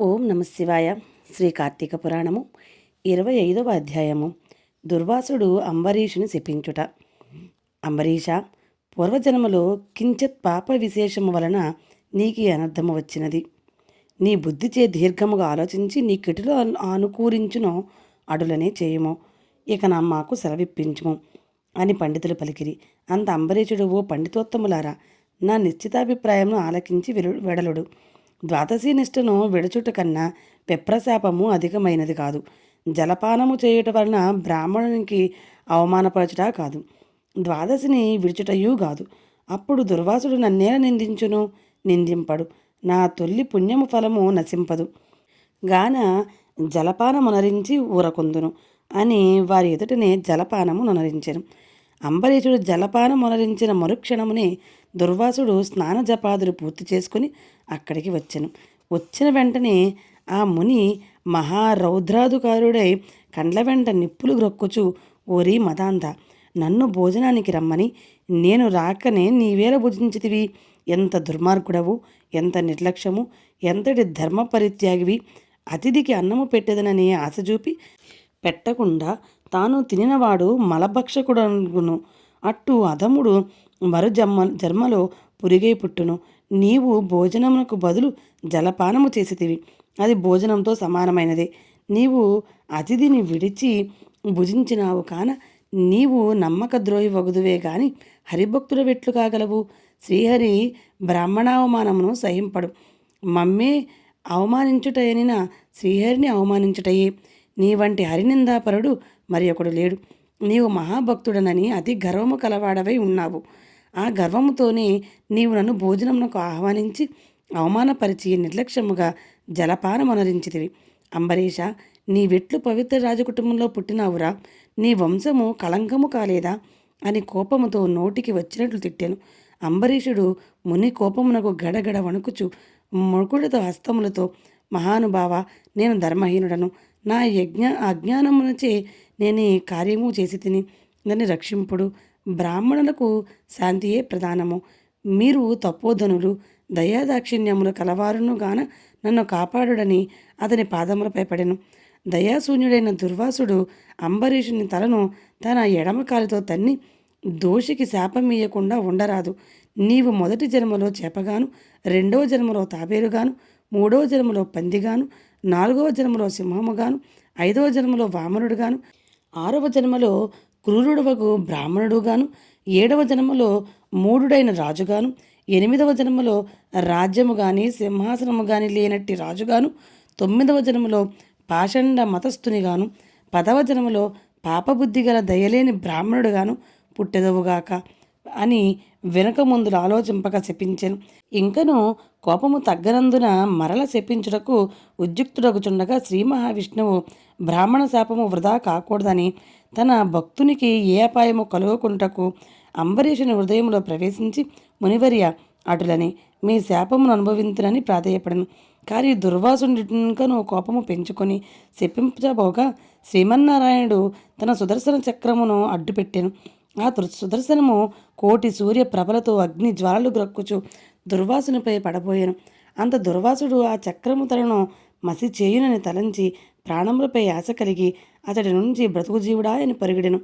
ఓం నమశివాయ శ్రీ కార్తీక పురాణము ఇరవై ఐదవ అధ్యాయము. దుర్వాసుడు అంబరీషుని శపించుట. అంబరీష పూర్వజన్మలో కించిత్ పాప విశేషము వలన నీకు అనర్థము వచ్చినది. నీ బుద్ధిచే దీర్ఘముగా ఆలోచించి నీ కిటిలో ఆనుకూరించును అడులనే చేయుము. ఇక నా మాకు సెలవిప్పించుము అని పండితులు పలికిరి. అంత అంబరీషుడు ఓ పండితోత్తములారా నా నిశ్చితాభిప్రాయమును ఆలకించి వెడలుడు. ద్వాదశి నిష్ఠను విడచుట కన్నా పెప్రశాపము అధికమైనది కాదు. జలపానము చేయుట వలన బ్రాహ్మణునికి అవమానపరచుట కాదు. ద్వాదశిని విడుచుటయూ కాదు. అప్పుడు దుర్వాసుడు నన్నేల నిందించును? నిందింపడు. నా తొల్లి పుణ్యము ఫలము నశింపదు. గాన జలపానమునరించి ఊరకొందును అని వారి ఎదుటనే జలపానము నొనరించెను. అంబరీషుడు జలపానమునరించిన మరుక్షణమునే దుర్వాసుడు స్నాన జపాదులు పూర్తి చేసుకుని అక్కడికి వచ్చాను. వచ్చిన వెంటనే ఆ ముని మహారౌద్రాదుకారుడై కండ్ల వెంట నిప్పులు గ్రొక్కుచు ఓరి మదాంత నన్ను భోజనానికి రమ్మని. నేను రాకనే నీవేల భుజించితివి. ఎంత దుర్మార్గుడవు ఎంత నిర్లక్ష్యము ఎంతటి ధర్మ పరిత్యాగివి. అతిథికి అన్నము పెట్టేదనని ఆశ చూపి పెట్టకుండా తాను తినినవాడు మలభక్షకుడనుగును అట్టు అధముడు మరు జన్మ జన్మలో పురిగై పుట్టును. నీవు భోజనమునకు బదులు జలపానము చేసితివి. అది భోజనంతో సమానమైనదే. నీవు అతిథిని విడిచి భుజించినావు కాన నీవు నమ్మక ద్రోహి వగుదువే గాని హరిభక్తుల వెట్లు కాగలవు. శ్రీహరి బ్రాహ్మణావమానమును సహింపడు. మమ్మే అవమానించుటయనిన శ్రీహరిని అవమానించుటయే. నీ వంటి హరినిందాపరుడు మరి ఒకడు లేడు. నీవు మహాభక్తుడనని అతి గర్వము కలవాడవై ఉన్నావు. ఆ గర్వముతోనే నీవు నన్ను భోజనమునకు ఆహ్వానించి అవమానపరిచి నిర్లక్ష్యముగా జలపానమనరించితివి. అంబరీష నీ వెట్లు పవిత్ర రాజకుటుంబంలో పుట్టినావురా. నీ వంశము కళంకము కాలేదా? అని కోపముతో నోటికి వచ్చినట్లు తిట్టాను. అంబరీషుడు ముని కోపమునకు గడగడ వణుకుచు మొకుడితో హస్తములతో మహానుభావ నేను ధర్మహీనుడను. నా యజ్ఞ అజ్ఞానమునచే నేను ఈ కార్యము చేసి తిని నన్ను రక్షింపుడు. బ్రాహ్మణులకు శాంతియే ప్రధానము. మీరు తపోధనులు దయాదాక్షిణ్యములు కలవారును గాన నన్ను కాపాడుడని అతని పాదములపై పడెను. దయాశూన్యుడైన దుర్వాసుడు అంబరీషుని తలను తన ఎడమకాలితో తన్ని దోషికి శాపమీయకుండా ఉండరాదు. నీవు మొదటి జన్మలో చేపగాను రెండవ జన్మలో తాబేలుగాను మూడవ జన్మలో పందిగాను నాలుగవ జన్మలో సింహముగాను ఐదవ జన్మలో వామనుడుగాను ఆరవ జన్మలో క్రూరుడవకు బ్రాహ్మణుడుగాను ఏడవ జన్మలో మూడుడైన రాజుగాను ఎనిమిదవ జన్మలో రాజ్యము కానీ సింహాసనము కానీ లేనట్టి రాజుగాను తొమ్మిదవ జన్మలో పాషండ మతస్థునిగాను పదవ జన్మలో పాపబుద్ధి గల దయలేని బ్రాహ్మణుడుగాను పుట్టెదవుగాక. అని వెనుక ముందులు ఆలోచింపక శపించాను. ఇంకను కోపము తగ్గనందున మరల శపించుటకు ఉద్యుక్తుడగుచుండగా శ్రీ మహావిష్ణువు బ్రాహ్మణ శాపము వృధా కాకూడదని తన భక్తునికి ఏ అపాయము కలుగుకుంటకు అంబరీషుని హృదయంలో ప్రవేశించి మునివర్య అటులని మీ శాపమును అనుభవించునని ప్రాధేయపడను. కానీ దుర్వాసునికను కోపము పెంచుకొని శపించబోగా శ్రీమన్నారాయణుడు తన సుదర్శన చక్రమును అడ్డుపెట్టాను. ఆ సుదర్శనము కోటి సూర్య ప్రభలతో అగ్ని జ్వాలలు గ్రక్కుచు దుర్వాసునిపై పడబోయాను. అంత దుర్వాసుడు ఆ చక్రము తలను మసి చేయునని తలంచి ప్రాణములపై ఆశ కలిగి అతడి నుంచి బ్రతుకు జీవుడా అని పరిగెడెను.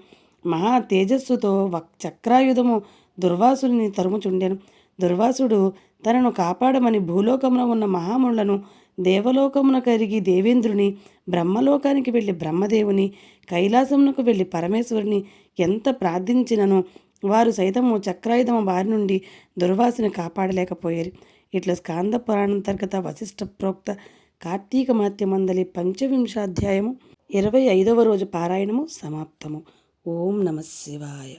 మహా తేజస్సుతో చక్రాయుధము దుర్వాసుని తరుముచుండెను. దుర్వాసుడు తనను కాపాడమని భూలోకమున ఉన్న మహాములను దేవలోకమున కరిగి దేవేంద్రుని బ్రహ్మలోకానికి వెళ్ళి బ్రహ్మదేవుని కైలాసమునకు వెళ్ళి పరమేశ్వరుని ఎంత ప్రార్థించినను వారు సైతము చక్రాయుధము బారి నుండి దుర్వాసుని కాపాడలేకపోయారు. ఇట్లా స్కాంద పురాణాంతర్గత వశిష్ట ప్రోక్త కార్తీక మాత్యమందలి పంచవింశాధ్యాయము ఇరవై ఐదవ రోజు పారాయణము సమాప్తము. ఓం నమ శివాయ.